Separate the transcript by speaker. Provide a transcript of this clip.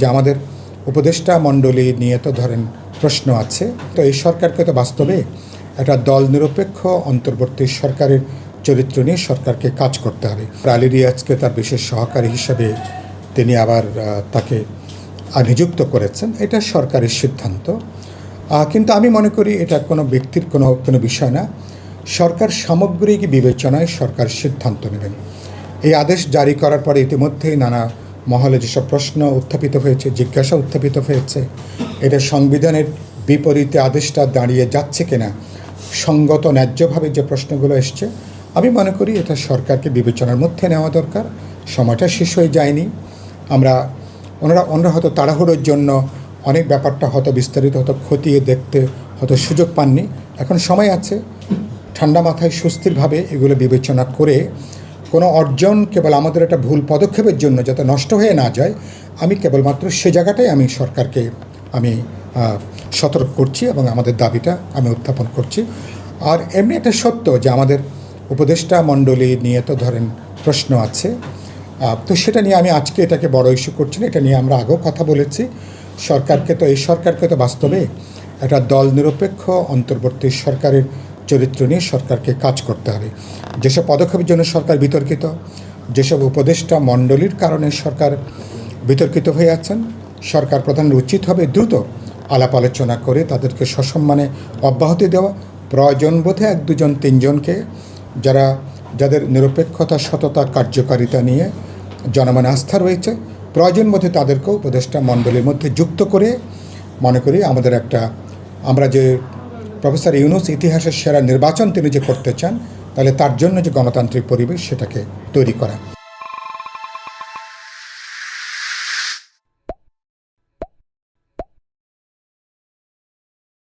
Speaker 1: যে আমাদের উপদেষ্টা মণ্ডলী নিয়ে তো ধরেন প্রশ্ন আছে, তো এই সরকারকে তো বাস্তবে একটা দল নিরপেক্ষ অন্তর্বর্তী সরকারের চরিত্র নিয়ে সরকারকে কাজ করতে হবে। আলী রিয়াজকে তার বিশেষ সহকারী হিসাবে তিনি আবার তাকে নিযুক্ত করেছেন। এটা সরকারের সিদ্ধান্ত। কিন্তু আমি মনে করি এটা কোনো ব্যক্তির কোনো কোনো বিষয় না। সরকার সামগ্রিক বিবেচনায় সরকার সিদ্ধান্ত নেবেন। এই আদেশ জারি করার পরে ইতিমধ্যেই নানা মহলে যেসব প্রশ্ন উত্থাপিত হয়েছে, জিজ্ঞাসা উত্থাপিত হয়েছে এটা সংবিধানের বিপরীতে আদেশটা দাঁড়িয়ে যাচ্ছে কিনা, সঙ্গত ন্যায্যভাবে যে প্রশ্নগুলো এসছে, আমি মনে করি এটা সরকারকে বিবেচনার মধ্যে নেওয়া দরকার। সময়টা শেষ হয়ে যায়নি। আমরা, ওনারা ওনারা হয়তো তাড়াহুড়োর জন্য অনেক ব্যাপারটা হয়তো বিস্তারিত হয়তো খতিয়ে দেখতে হয়তো সুযোগ পাননি। এখন সময় আছে। ঠান্ডা মাথায় সুস্থিরভাবে এগুলো বিবেচনা করে কোনো অর্জন কেবল আমাদের একটা ভুল পদক্ষেপের জন্য যাতে নষ্ট হয়ে না যায়, আমি কেবলমাত্র সে জায়গাটাই আমি সরকারকে আমি সতর্ক করছি এবং আমাদের দাবিটা আমি উত্থাপন করছি। আর এমনি একটা সত্য যে আমাদের উপদেষ্টা মণ্ডলী নিয়ে তো ধরেন প্রশ্ন আছে তো সেটা নিয়ে আমি আজকে এটাকে বড় ইস্যু করছি না, এটা নিয়ে আমরা আগেও কথা বলেছি। সরকারকে তো, এই সরকারকে তো বাস্তবে একটা দল নিরপেক্ষ, অন্তর্বর্তী সরকারের চরিত্র নিয়ে সরকারকে কাজ করতে হবে। যেসব পদক্ষেপের জন্য সরকার বিতর্কিত, যেসব উপদেষ্টা মণ্ডলীর কারণে সরকার বিতর্কিত হয়ে আছেন সরকার প্রধানের উচিত হবে দ্রুত আলাপ আলোচনা করে তাদেরকে সসম্মানে অব্যাহতি দেওয়া। প্রয়োজন বোধে এক, দুজন, তিনজনকে যারা, যাদের নিরপেক্ষতা, সততা, কার্যকারিতা নিয়ে জনমনে আস্থা রয়েছে, প্রয়োজন বোধে তাদেরকেও উপদেষ্টা মণ্ডলীর মধ্যে যুক্ত করে, মনে করি আমাদের একটা, আমরা যে প্রফেসর ইউনুস ইতিহাসের সেরা নির্বাচন তিনি যে করতে চান, তাহলে তার জন্য যে গণতান্ত্রিক পরিবেশ সেটাকে তৈরি করা।